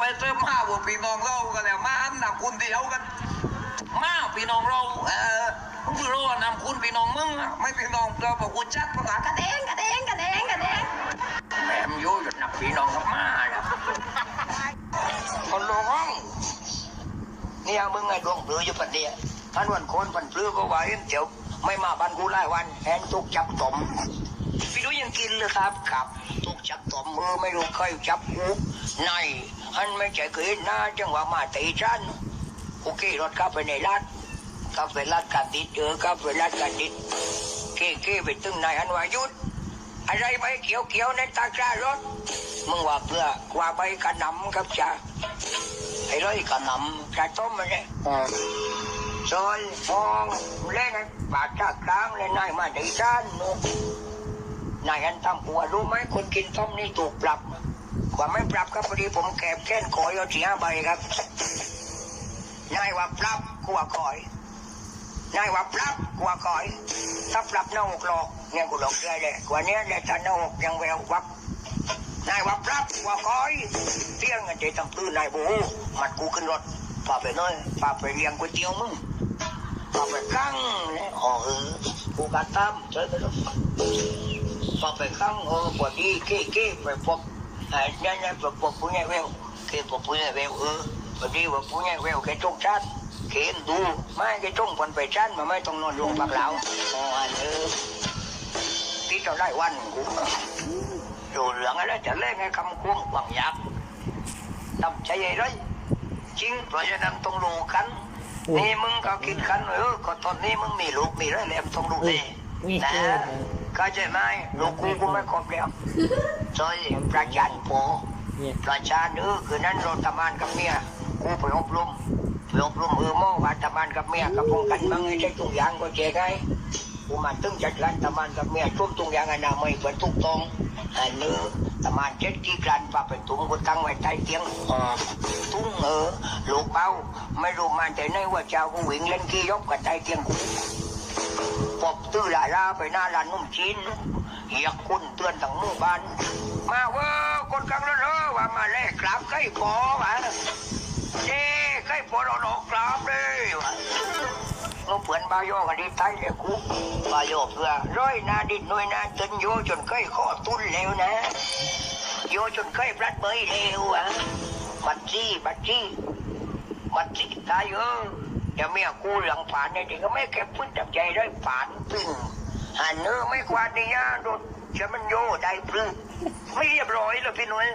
ไปเจอมาว่าพี่น้องเรากันแล้วมาอันนำคุณเดียวกัน มาพี่น้องเราเออมึงคือรู้ว่านำคุณพี่น้องมึงอะไม่พี่น้องเราบอกกูจัดปัญหากระเด้งกระเด้งกระเด้งกระเด้งแม่มอยู่จนนับพี่น้องกับมาแล้วคนลงห้องเนี่ยมึงไงดวงปลืออยู่ปันเดียท่านวันโคนปันปลือก็ว่าเอ็มเจียวไม่มาบ้านกูหลายวันแหนทุกจับตมพี่รู้ยังกินเลยครับครับทุกจับตมมือไม่รู้เคยจับกูใน อันไม่ใช่เคยหน้าจังหวะมาตีฉันโอเครถเข้าไปในร้านเข้าไปร้านกันดิดเออเข้าไปร้านกันดิดเก้เก้ไปตึงนายอันวายุทธอะไรใบเขียวเขียวๆในตาจ้ารถมึงว่าเพื่อว่าใบกระหนำครับจ้าไอ้ร้อยกระหนำจะต้มมันเนี่ยซอยฟองเล่นกันบาดจากกลางเลยนายมาดีด้านนายอันทำหัวรู้ไหมคนกินต้มนี่ถูกปรับก ว่าไม่ปรับครับพอดีผมแก็บแค่นขอยอสี่ห้าใบครับนายว่าปรับกลัวคอยนายว่าปรับกลัวคอย ถ้าปรับหน้าอกหลอกเนี่ยกูหลอกได้เลยกว่านี้เนี่ยถ้าหน้าอกยังแวววับนายว่าปรับว่าคอยเที่ยงกันเจตั้งตื้อนายบูมัดกูขึ้นรถพาไปน้อยพาไปเลี้ยงก๋วยเตี๋ยวมึงพาไปกั้งเนี่ยอ๋อเออกูกัดตามเจอไปแล้วพาไปกั้งเออพอดีเก้เก้ไปพบ ไอ้เนี่ยเนี่ยไปพบผู้ใหญ่แววเก้พบผู้ใหญ่แววเออพอดีว่าผู้ใหญ่แววแกจงชัดเข็นดูไม่แกจงผลไปชันมาไม่ต้องนอนโรงพักแล้วอ๋ออันเออที่เราได้วันกูดูเหลืองอะไรจะเล่นไงคำควงหวังยักษ์ทำใจใหญ่เลยจริงเพราะฉะนั้นต้องรู้กันนี่มึงก็คิดกันเออก็ตอนนี้มึงมีลูกมีอะไรแล้วต้องรู้เลยนะ เข้าใจไหมลูกกูกูไม่ครบแล้วซอยประจันโพประชาเออคือนั้นเราทำงานกับเมียกูไปอบรมไปอบรมเออหมอว่าทำงานกับเมียกับป้องกันมึงให้ใช้ทุกอย่างก็เจ๊ไงกูมาตึงจัดการตะมันกับเมียช่วงตรงยางอนามัยเปิดทุกตรงอันนี้ตะมันเจ็ดกี่กรันปาไปตุ้งกูตั้งไว้ใต้เตียงตุ้งเออลูกเบาไม่รู้มาแต่ไหนว่าเจ้ากูวิ่งเล่นกี่ยกกับใต้เตียงกู ปอบตื้อหลายลาไปหน้าร้านนุ่มชิ้นเฮียคุณเตือนทั้งหมู่บ้าน มาเว้าคนกลางรถเออว่ามาแลกกลาบใกล้ปอวะเด้ใกล้ปอเราหนอกลาบเลยวะเราเผื่อนบายโยกันดีไทยเลยคุกบายโยเพื่อร้อยนาดินน้อยนาจนโยจนใกล้ข้อตุ้นแล้วนะ โยจนใกล้ปลัดเบยเร็วอะบัตรจี้บัตรจี้บัตรจี้ตายเออ จะเมียกู้หลังฝานในที่ก็ไม่เก็บพื้นจับใจได้ฝานพึ่งหันเนื้อไม่ควานในยาโดนจะมันโยได้พึ่งไม่เรียบร้อยเลยพี่น้อย